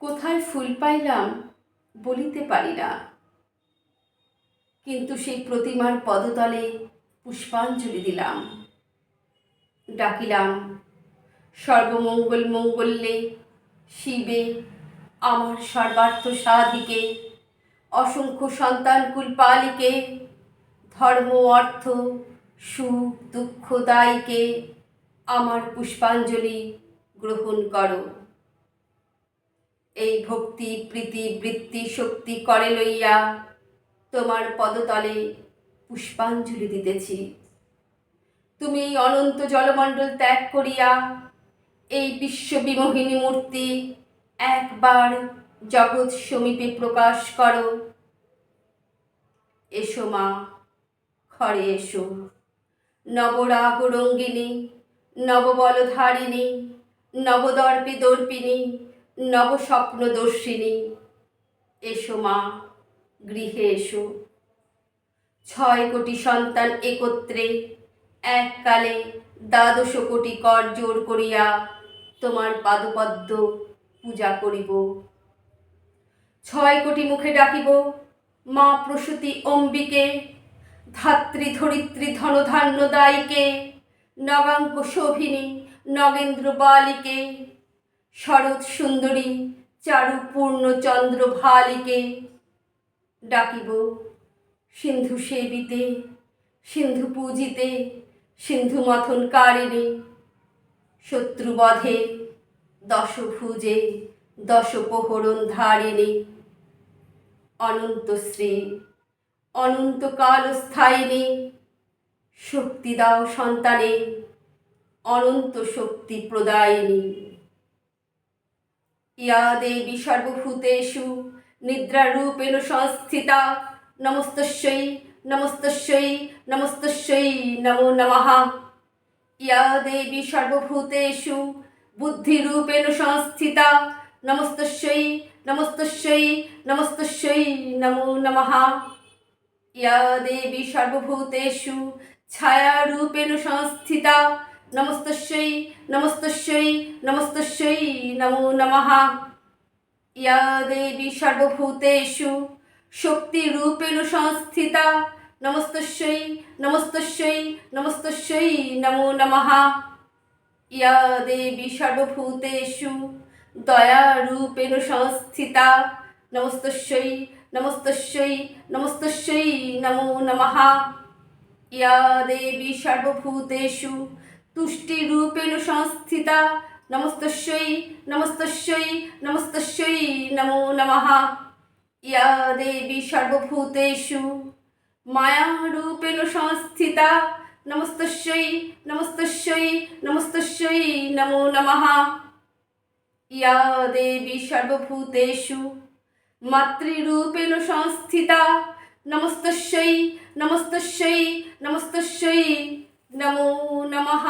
কোথায় ফুল পাইলাম বলিতে পারি না। কিন্তু সেই প্রতিমার পদতলে পুষ্পাঞ্জলি দিলাম। ডাকিলাম, সর্বমঙ্গল মঙ্গলে শিবে আমার সর্বার্থ সাধিকে, অসংখ্য সন্তানকুল পালিকে, ধর্ম, অর্থ, সুখ, দুঃখ, দায়কে আমার পুষ্পাঞ্জলি গ্রহণ করো। এই ভক্তি, প্রীতি, বৃত্তি, শক্তি করে লইয়া তোমার পদতলে পুষ্পাঞ্জলি দিতেছি। তুমি অনন্ত জলমণ্ডল ত্যাগ করিয়া এই বিশ্ববিমোহিনী মূর্তি একবার জগৎ সমীপে প্রকাশ করো। এসো মা, ঘরে এসো। নবরাগ রঙ্গিনী, নববলধারিণী, নবদর্পী দর্পিনী নবস্বপ্নদর্শিনী। এসো মা, গৃহে এসো। ছয় কোটি সন্তান একত্রে, এককালে দ্বাদশ কোটি কর জোর করিয়া তোমার পাদপদ্ম পূজা করিব। ছয় কোটি মুখে ডাকিব, মা প্রসূতি অম্বিকে, ধাত্রী ধরিত্রী ধনধান্য দায়ীকে নগাঙ্ক শোভিনী নগেন্দ্র বালিকে। শরৎ সুন্দরী, চারুপূর্ণ পূর্ণচন্দ্র ভালিকে ডাকিব। সিন্ধু সেবিতে, সিন্ধু পূজিতে, সিন্ধু মথন কারিণী শত্রুবধে, দশভুজে দশপোহরণ ধারিণী অনন্তশ্রী অনন্তকাল স্থায়িনী শক্তি দাও সন্তানে অনন্ত শক্তি প্রদায়িনী। ইয়া দেবী সর্বভূতেষু, নিদ্রারূপেণ সংস্থিতা, নমস্তস্যৈ নমস্তস্যৈ নমস্তস্যৈ নমো নমঃ। ইয়া দেবী সর্বভূতেষু, বুদ্ধিরূপেণ সংস্থিতা, নমস্তস্যৈ নমস্তস্যৈ নমস্তস্যৈ নমো নমঃ। ইয়া দেবী সর্বভূতেষু, ছায়ারূপেণ সংস্থিতা নমস্তস্যৈ নমস্তস্যৈ নমস্তস্যৈ নমো নমঃ ইয়া দেবী সর্বভূতেষু শক্তিরূপেণ সংস্থিতা নমস্তস্যৈ নমস্তস্যৈ নমস্তস্যৈ নমো নমঃ ইয়া দেবী সর্বভূতেষু দয়ারূপেণ সংস্থিতা নমস্তস্যৈ নমস্তস্যৈ নমস্তস্যৈ নমো নমঃ ইয়া দেবী সর্বভূতেষু তুষ্টিরূপেণ সংস্থিতা নমস্তস্যৈ নমস্তস্যৈ নমস্তস্যৈ নমো নমঃ ইয়া দেবী সর্বভূতেষু মায়ারূপেণ সংস্থিতা নমস্তস্যৈ নমস্তস্যৈ নমস্তস্যৈ নমো নমঃ ইয়া দেবী সর্বভূতেষু মাতৃরূপেণ সংস্থিতা নমস্তস্যৈ নমস্তস্যৈ নমস্তস্যৈ নমো নমঃ